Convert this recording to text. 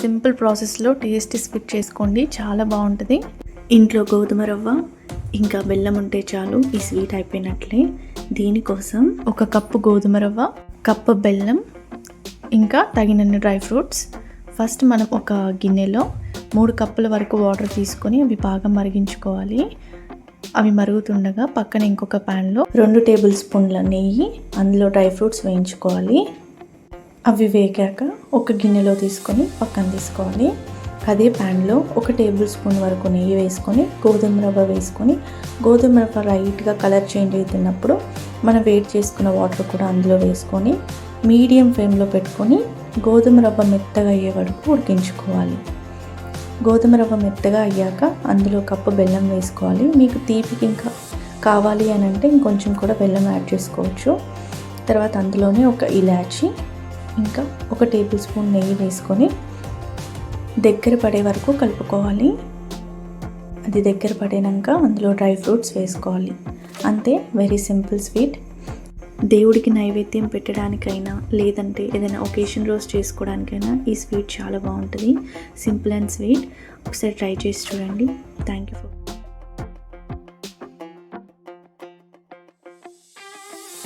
Simple ప్రాసెస్లో tasty sweet చేసుకోండి. చాలా బాగుంటుంది. ఇంట్లో గోధుమ రవ్వ ఇంకా బెల్లం ఉంటే చాలు ఈ స్వీట్ అయిపోయినట్లే. దీనికోసం ఒక కప్పు గోధుమ రవ్వ కప్పు బెల్లం ఇంకా తగినన్ని డ్రై ఫ్రూట్స్. ఫస్ట్ మనం ఒక గిన్నెలో మూడు కప్పుల వరకు వాటర్ తీసుకొని అవి బాగా మరిగించుకోవాలి. అవి మరుగుతుండగా పక్కన ఇంకొక ప్యాన్లో రెండు టేబుల్ స్పూన్ల నెయ్యి అందులో డ్రై ఫ్రూట్స్ వేయించుకోవాలి. అవి వేగాక ఒక గిన్నెలో తీసుకొని పక్కన తీసుకోవాలి. అదే ప్యాన్లో ఒక టేబుల్ స్పూన్ వరకు నెయ్యి వేసుకొని గోధుమ రవ్వ వేసుకొని గోధుమ రవ్వ లైట్గా కలర్ చేంజ్ అవుతున్నప్పుడు మనం వేడి చేసుకున్న వాటర్ కూడా అందులో వేసుకొని మీడియం ఫ్లేమ్లో పెట్టుకొని గోధుమ రవ్వ మెత్తగా అయ్యే వరకు ఉడికించుకోవాలి. గోధుమ రవ్వ మెత్తగా అయ్యాక అందులో కప్పు బెల్లం వేసుకోవాలి. మీకు తీపికి ఇంకా కావాలి అని అంటే ఇంకొంచెం కూడా బెల్లం యాడ్ చేసుకోవచ్చు. తర్వాత అందులోనే ఒక ఇలాచి ఇంకా ఒక టేబుల్ స్పూన్ నెయ్యి వేసుకొని దగ్గర పడే వరకు కలుపుకోవాలి. అది దగ్గర పడినాక అందులో డ్రై ఫ్రూట్స్ వేసుకోవాలి. అంతే వెరీ సింపుల్ స్వీట్ దేవుడికి నైవేద్యం పెట్టడానికైనా లేదంటే ఏదైనా ఒకేషన్ రోజు చేసుకోవడానికైనా ఈ స్వీట్ చాలా బాగుంటుంది. సింపుల్ అండ్ స్వీట్ ఒకసారి ట్రై చేసి చూడండి. Thank you for